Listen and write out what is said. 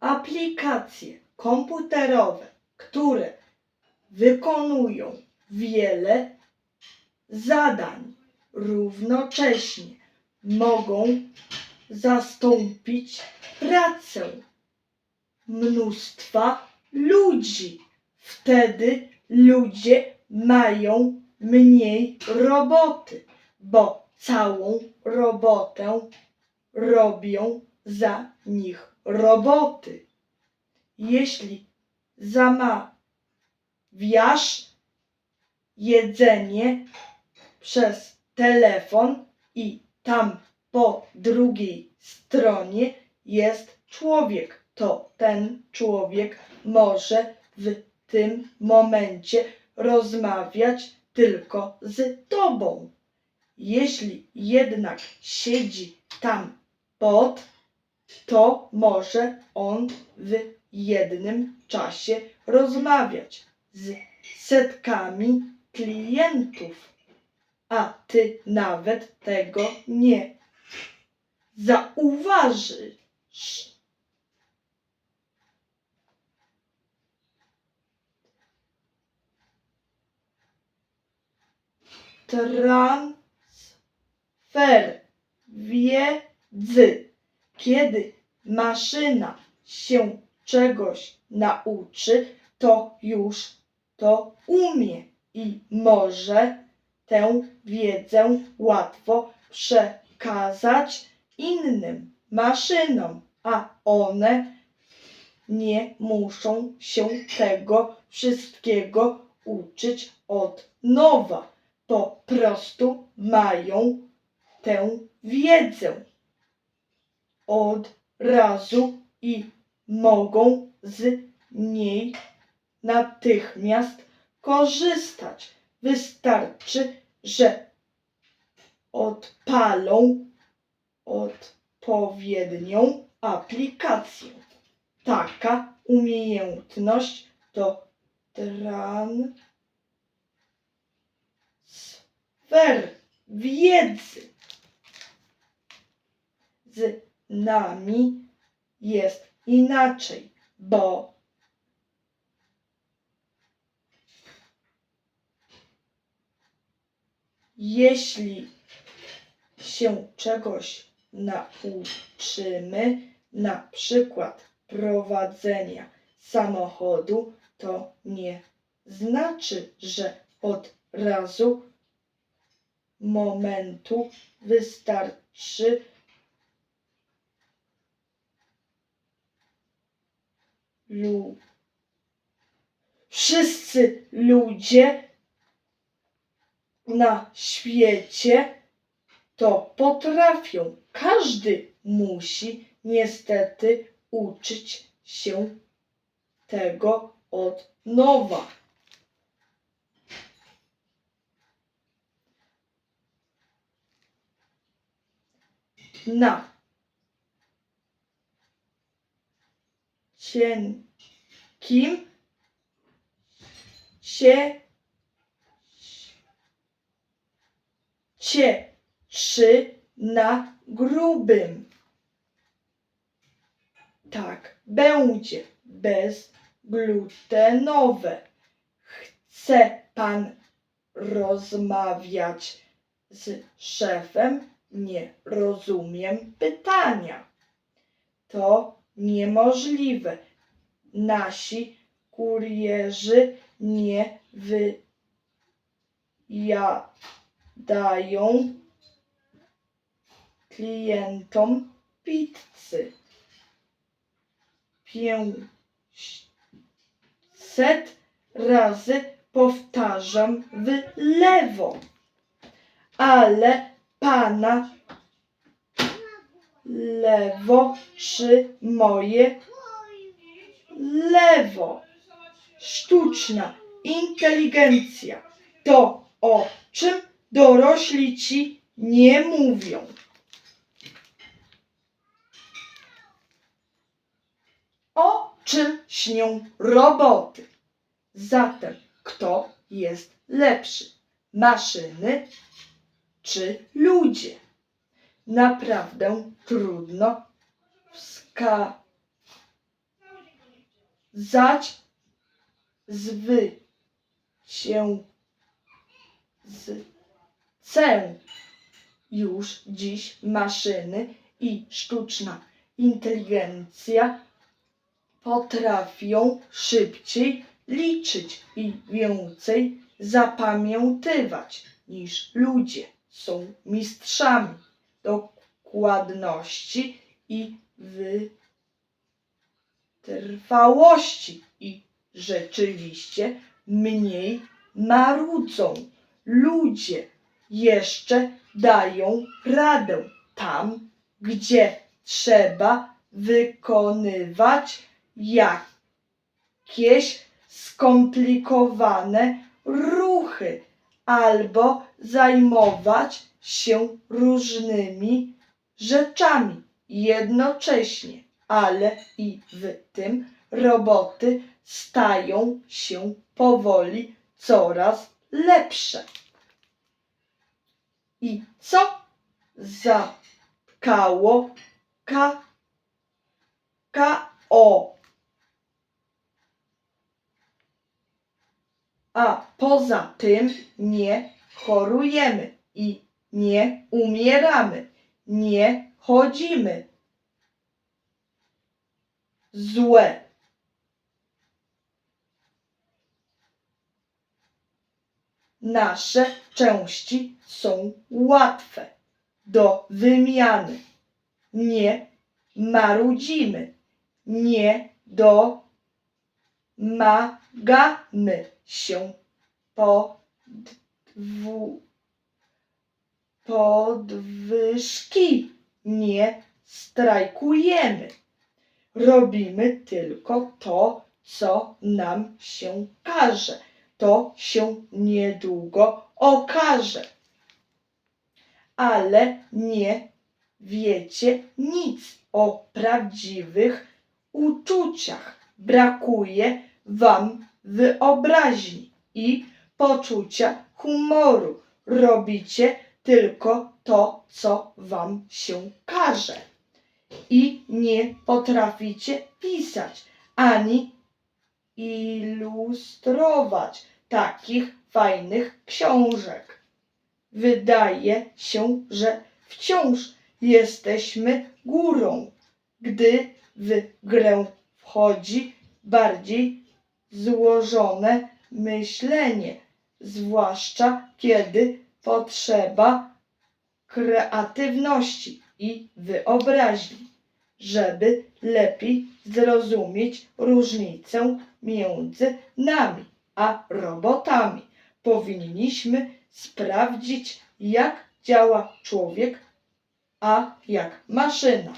Aplikacje komputerowe, które wykonują wiele zadań równocześnie, mogą zastąpić pracę mnóstwa ludzi. Wtedy ludzie mają mniej roboty, bo całą robotę robią za nich roboty. Jeśli zamawiasz jedzenie przez telefon i tam po drugiej stronie jest człowiek, to ten człowiek może w tym momencie rozmawiać tylko z tobą. Jeśli jednak siedzi tam pod, to może on w jednym czasie rozmawiać z setkami klientów, a ty nawet tego nie zauważysz. Transfer wiedzy. Kiedy maszyna się czegoś nauczy, to już to umie i może tę wiedzę łatwo przekazać innym maszynom, a one nie muszą się tego wszystkiego uczyć od nowa. Po prostu mają tę wiedzę od razu i mogą z niej natychmiast korzystać. Wystarczy, że odpalą odpowiednią aplikację. Taka umiejętność to transfer wiedzy. Z nami jest inaczej, bo jeśli się czegoś nauczymy, na przykład prowadzenia samochodu, to nie znaczy, że od razu momentu wystarczy lu. Wszyscy ludzie na świecie to potrafią. Każdy musi niestety uczyć się tego od nowa. Na cienkim się cieczy na grubym. Tak będzie bezglutenowe. Chce pan rozmawiać z szefem? Nie rozumiem pytania. To niemożliwe. Nasi kurierzy nie wyjadają klientom pizzy. Pięćset razy powtarzam w lewo, ale pana lewo czy moje lewo. Sztuczna inteligencja to o czym dorośli ci nie mówią. O czym śnią roboty? Zatem kto jest lepszy? Maszyny czy ludzie? Naprawdę trudno wskazać zwycięzcę cę. Już dziś maszyny i sztuczna inteligencja potrafią szybciej liczyć i więcej zapamiętywać niż ludzie. Są mistrzami dokładności i wytrwałości i rzeczywiście mniej marudzą. Ludzie jeszcze dają radę tam, gdzie trzeba wykonywać jakieś skomplikowane ruchy albo zajmować się różnymi rzeczami jednocześnie, ale i w tym roboty stają się powoli coraz lepsze. I co zatkało ka, KO? A poza tym nie chorujemy i nie umieramy, nie chodzimy. Złe. Nasze części są łatwe do wymiany. Nie marudzimy, nie domagamy się podwu, podwyżki, nie strajkujemy. Robimy tylko to, co nam się każe. To się niedługo okaże. Ale nie wiecie nic o prawdziwych uczuciach. Brakuje wam wyobraźni i poczucia humoru. Robicie tylko to, co wam się każe. I nie potraficie pisać ani ilustrować takich fajnych książek. Wydaje się, że wciąż jesteśmy górą, gdy w grę wchodzi bardziej złożone myślenie, zwłaszcza kiedy potrzeba kreatywności i wyobraźni, żeby lepiej zrozumieć różnicę między nami a robotami. Powinniśmy sprawdzić, jak działa człowiek, a jak maszyna.